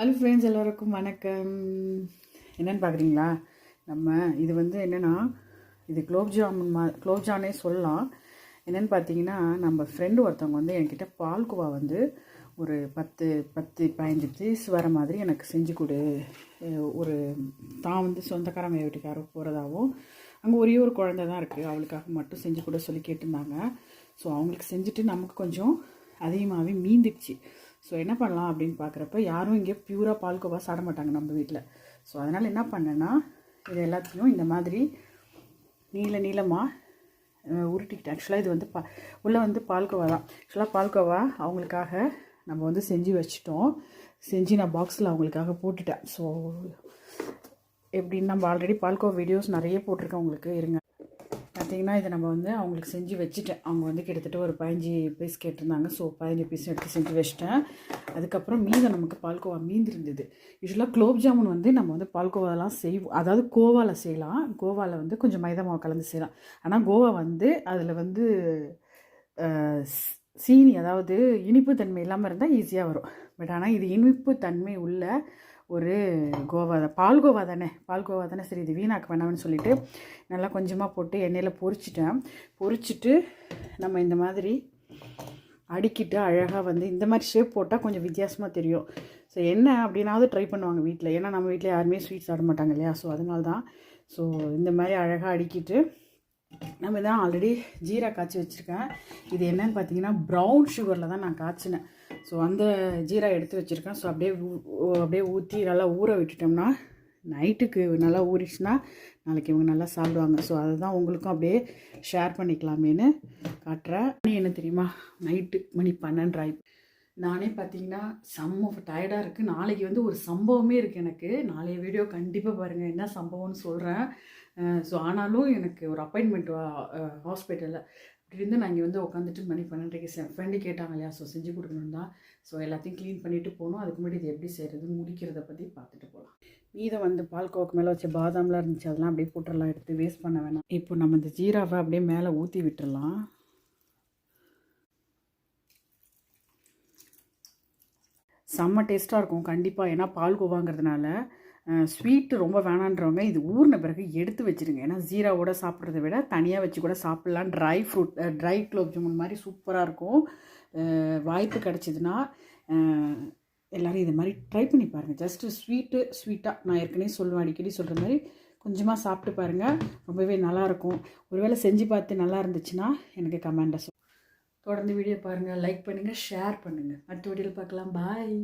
Hello friends எல்லோருக்கும் வணக்கம். என்னென்னு பார்க்குறீங்களா? நம்ம இது வந்து என்னென்னா இது குலோப் ஜாமுன் மா குலோப் ஜானே சொல்லலாம். என்னென்னு பார்த்தீங்கன்னா நம்ம ஃப்ரெண்டு ஒருத்தவங்க வந்து என்கிட்ட பால்குவா வந்து ஒரு பத்து பத்து பதினஞ்சு பீஸ் வர மாதிரி எனக்கு செஞ்சு கொடு. ஒரு தான் வந்து சொந்தக்காரங்க வீட்டுக்காரோ போகிறதாகவும் அங்கே ஒரே ஒரு குழந்தை தான் இருக்குது அவளுக்காக மட்டும் செஞ்சு கொடு சொல்லி கேட்டிருந்தாங்க. ஸோ அவங்களுக்கு செஞ்சுட்டு நமக்கு கொஞ்சம் அதிகமாகவே மீந்துடுச்சு ஸோ என்ன பண்ணலாம் அப்படின்னு பார்க்குறப்ப யாரும் இங்கே பியூராக பால்கோவா சாட மாட்டாங்க நம்ம வீட்டில் ஸோ அதனால் என்ன பண்ணேன்னா இது எல்லாத்தையும் இந்த மாதிரி நீள நீளமாக உருட்டிக்கிட்டேன். ஆக்சுவலாக இது வந்து பா உள்ளே வந்து பால்கோவா தான். ஆக்சுவலாக பால்கோவா அவங்களுக்காக நம்ம வந்து செஞ்சு வச்சிட்டோம். செஞ்சு நான் பாக்ஸில் அவங்களுக்காக போட்டுட்டேன். ஸோ எப்படின்னு நம்ம ஆல்ரெடி பால்கோவா வீடியோஸ் நிறைய போட்டிருக்கேன் உங்களுக்கு. இருங்க. பார்த்தீங்கன்னா இதை நம்ம வந்து அவங்களுக்கு செஞ்சு வச்சுட்டேன். அவங்க வந்து கிட்டத்தட்ட ஒரு பதினஞ்சு பீஸ் கேட்டிருந்தாங்க. ஸோ பதினஞ்சு பீஸ் எடுத்து செஞ்சு வச்சிட்டேன். அதுக்கப்புறம் மீதம் நமக்கு பால்கோவா மீந்திருந்தது யூஸ்வலாக குலோப் ஜாமுன் வந்து நம்ம வந்து பால்கோவாலாம் செய்வோம். அதாவது கோவாவில் செய்யலாம். கோவாவில் வந்து கொஞ்சம் மைதா மாவு கலந்து செய்யலாம். ஆனால் கோவா வந்து அதில் வந்து சீனி அதாவது இனிப்பு தன்மை இல்லாமல் இருந்தால் ஈஸியாக வரும். பட் ஆனால் இது இனிப்பு தன்மை உள்ள ஒரு கோவா பால் கோவா தானே? பால் கோவா தானே? சரி இது வீணாக்க வேணாம்னு சொல்லிட்டு நல்லா கொஞ்சமாக போட்டு எண்ணெயில் பொரிச்சிட்டேன். பொரிச்சிட்டு நம்ம இந்த மாதிரி அடுக்கிட்டு அழகாக வந்து இந்த மாதிரி ஷேப் போட்டால் கொஞ்சம் வித்தியாசமாக தெரியும். ஸோ என்ன அப்படின்னாவது ட்ரை பண்ணுவாங்க வீட்டில் ஏன்னா நம்ம வீட்டில் யாருமே ஸ்வீட் சாப்பிட மாட்டாங்க இல்லையா? ஸோ அதனால தான். ஸோ இந்த மாதிரி அழகாக அடுக்கிட்டு நம்ம தான் ஆல்ரெடி ஜீரா காய்ச்சி வச்சுருக்கேன். இது என்னன்னு பார்த்தீங்கன்னா ப்ரௌன் சுகரில் தான் நான் காய்ச்சினேன். ஸோ அந்த ஜீரா எடுத்து வச்சுருக்கேன். ஸோ அப்படியே அப்படியே ஊற்றி நல்லா ஊற விட்டுட்டோம்னா நைட்டுக்கு நல்லா ஊறிச்சுன்னா நாளைக்கு இவங்க நல்லா சாப்பிடுவாங்க. ஸோ அதுதான் உங்களுக்கும் அப்படியே ஷேர் பண்ணிக்கலாமேன்னு காட்டுறேன். மணி என்ன தெரியுமா? நைட்டு மணி பன்னெண்டாய் நானே பார்த்தீங்கன்னா செம்ம டயர்டாக இருக்குது நாளைக்கு வந்து ஒரு சம்பவமே இருக்குது எனக்கு. நாளைய வீடியோ கண்டிப்பாக பாருங்கள் என்ன சம்பவம்னு சொல்கிறேன் ஸோ ஆனாலும் எனக்கு ஒரு அப்பாயின்மெண்ட் ஹாஸ்பிட்டலில் அப்படி இருந்து நான் இங்கே வந்து உட்காந்துட்டு மணி பன்னெண்டரைக்கு ஃப்ரெண்டு கேட்டாங்க இல்லையா? ஸோ செஞ்சு கொடுக்கணும் தான். ஸோ எல்லாத்தையும் க்ளீன் பண்ணிவிட்டு போகணும். அதுக்கு முன்னாடி இது எப்படி செய்கிறது முடிக்கிறத பற்றி பார்த்துட்டு போகலாம். மீதம் வந்து பால்கோவுக்கு மேலே வச்ச பாதாம்லாம் இருந்துச்சு. அதெல்லாம் அப்படியே போட்டுடலாம். எடுத்து வேஸ்ட் பண்ண வேணாம். இப்போ நம்ம இந்த ஜீராவை அப்படியே மேலே ஊற்றி விட்டுடலாம். செம்ம டேஸ்ட்டாக இருக்கும் கண்டிப்பாக ஏன்னா பால்கோவாங்கிறதுனால ஸ்வீட்டு ரொம்ப வேணான்றவங்க இது ஊறின பிறகு எடுத்து வச்சிருங்க. ஏன்னா ஜீராவோட சாப்பிட்றத விட தனியாக வச்சு கூட சாப்பிட்லாம். Dry fruit dry gulab jamun மாதிரி சூப்பராக இருக்கும். வாய்ப்பு கிடச்சிதுன்னா எல்லோரும் இது மாதிரி ட்ரை பண்ணி பாருங்கள் ஜஸ்ட்டு ஸ்வீட்டு ஸ்வீட்டாக நான் ஏற்கனவே சொல்லுவேன் அடிக்கடி சொல்கிற மாதிரி கொஞ்சமாக சாப்பிட்டு பாருங்கள் ரொம்பவே நல்லாயிருக்கும் ஒருவேளை செஞ்சு பார்த்து நல்லா இருந்துச்சுன்னா எனக்கு கமெண்ட்டை தொடர்ந்து வீடியோ பாருங்கள் லைக் பண்ணுங்கள் ஷேர் பண்ணுங்கள் அடுத்த வீடியோவில் பார்க்கலாம். பாய்